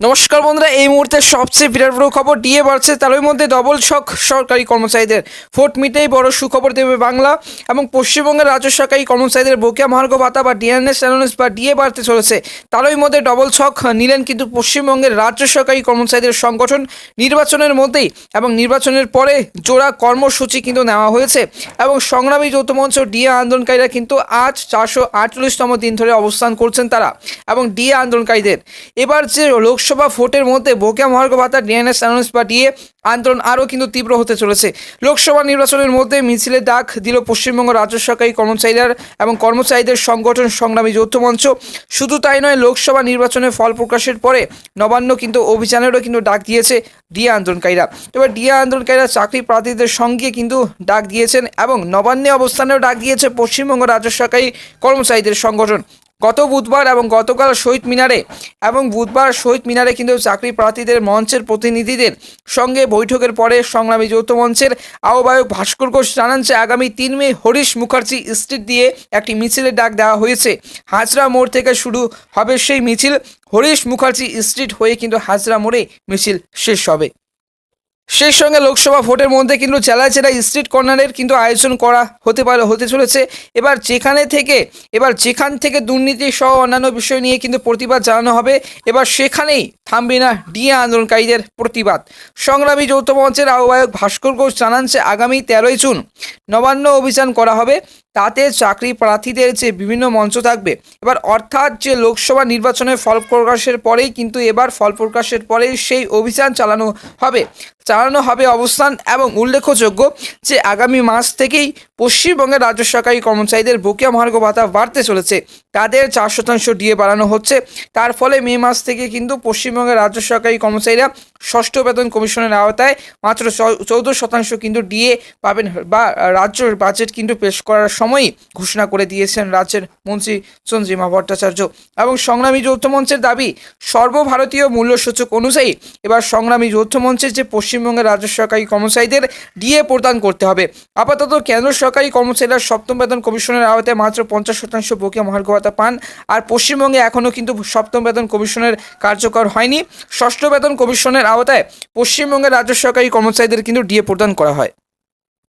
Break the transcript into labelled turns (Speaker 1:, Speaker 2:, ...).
Speaker 1: নমস্কার বন্ধুরা, এই মুহূর্তে সবচেয়ে বিরাট বড় খবর ডিএ বাড়ছে। তারই মধ্যে ডবল ছক সরকারি কর্মচারীদের। ফোর্ট মিটেই বড় সুখবর দেবে বাংলা এবং পশ্চিমবঙ্গের রাজ্য সরকারি কর্মচারীদের বকেয়া মহার্ঘ ভাতা বা ডিএনএস অ্যানোনেস বা ডিএ বাড়তে চলেছে। তারই মধ্যে ডবল ছক নিলেন কিন্তু পশ্চিমবঙ্গের রাজ্য সরকারি কর্মচারীদের সংগঠন নির্বাচনের মধ্যেই এবং নির্বাচনের পরে জোড়া কর্মসূচি কিন্তু নেওয়া হয়েছে এবং সংগ্রামী যৌথ মঞ্চ ডিএ আন্দোলনকারীরা কিন্তু আজ চারশো আটচল্লিশতম দিন ধরে অবস্থান করছেন তারা এবং ডিএ আন্দোলনকারীদের। এবার যে লোকসভা ভোটের মধ্যে বকেয়া মহার্ঘ ভাতা ডিএনএস অ্যানাউন্স ডিএ আন্দোলন আরও কিন্তু তীব্র হতে চলেছে। লোকসভা নির্বাচনের মধ্যে মিছিলে ডাক দিল পশ্চিমবঙ্গ রাজ্য সরকারি কর্মচারীরা এবং কর্মচারীদের সংগঠন সংগ্রামী যৌথ মঞ্চ। শুধু তাই নয়, লোকসভা নির্বাচনের ফল প্রকাশের পরে নবান্ন কিন্তু অভিযানেরও কিন্তু ডাক দিয়েছে ডিএ আন্দোলনকারীরা। এবার ডিএ আন্দোলনকারীরা চাকরি প্রার্থীদের সঙ্গে কিন্তু ডাক দিয়েছেন এবং নবান্নে অবস্থানেও ডাক দিয়েছে পশ্চিমবঙ্গ রাজ্য সরকারি কর্মচারীদের সংগঠন। গত বুধবার এবং গতকাল শহীদ মিনারে এবং বুধবার শহীদ মিনারে কিন্তু চাকরি প্রার্থীদের মঞ্চের প্রতিনিধিদের সঙ্গে বৈঠকের পরে সংগ্রামী যৌথ মঞ্চের আহ্বায়ক ভাস্কর ঘোষ জানান যে আগামী তিন মে হরিশ মুখার্জি স্ট্রিট দিয়ে একটি মিছিলের ডাক দেওয়া হয়েছে। হাজরা মোড় থেকে শুরু হবে সেই মিছিল। হরিশ মুখার্জি স্ট্রিট হয়ে কিন্তু হাজরা মোড়ে মিছিল শেষ হবে। সেই সঙ্গে লোকসভা ভোটের মধ্যে কিন্তু জেলায় স্ট্রিট কর্নারের কিন্তু আয়োজন করা হতে পারে, হতে চলেছে। এবার যেখানে থেকে, এবার যেখান থেকে দুর্নীতি সহ অন্যান্য বিষয় নিয়ে কিন্তু প্রতিবাদ জানানো হবে, এবার সেখানেই থামবে না ডিএ আন্দোলনকারীদের প্রতিবাদ। সংগ্রামী যৌথ মঞ্চের আহ্বায়ক ভাস্কর ঘোষ জানান যে আগামী তেরোই জুন নবান্ন অভিযান করা হবে। তাতে চাকরি প্রার্থীদের যে বিভিন্ন মঞ্চ থাকবে। এবার অর্থাৎ যে লোকসভা নির্বাচনের ফল প্রকাশের পরেই কিন্তু এবার ফল প্রকাশের পরেই সেই অভিযান চালানো হবে। চালানো হবে অবস্থান এবং উল্লেখযোগ্য যে আগামী মাস থেকেই পশ্চিমবঙ্গের রাজ্য সরকারি কর্মচারীদের বকেয়া মহার্ঘ ভাতা বাড়তে চলেছে। তাদের চার শতাংশ ডিএ বাড়ানো হচ্ছে, তার ফলে মে মাস থেকে কিন্তু পশ্চিমবঙ্গের রাজ্য সরকারি কর্মচারীরা ষষ্ঠ বেতন কমিশনের আওতায় মাত্র চৌদ্দ শতাংশ কিন্তু ডিএ পাবেন বা রাজ্যের বাজেট কিন্তু পেশ করার সময়ই ঘোষণা করে দিয়েছেন রাজ্যের মন্ত্রী চন্দ্রিমা ভট্টাচার্য। এবং সংগ্রামী যৌথ মঞ্চের দাবি, সর্বভারতীয় মূল্যসূচক অনুযায়ী এবার সংগ্রামী যৌথ মঞ্চের যে পশ্চিমবঙ্গের রাজ্য সরকারি কর্মচারীদের ডিএ প্রদান করতে হবে। আপাতত কেন্দ্র সরকারি কর্মচারীরা সপ্তম বেতন কমিশনের আওতায় মাত্র পঞ্চাশ শতাংশ বকেয়া মহার্ঘ ভাতা পান। আর পশ্চিমবঙ্গে এখনও কিন্তু সপ্তম বেতন কমিশনের কার্যকর হয়নি। ষষ্ঠ বেতন কমিশনের আওতায় পশ্চিমবঙ্গের রাজ্য সরকারি কর্মচারীদের কিন্তু ডিএ প্রদান করা হয়।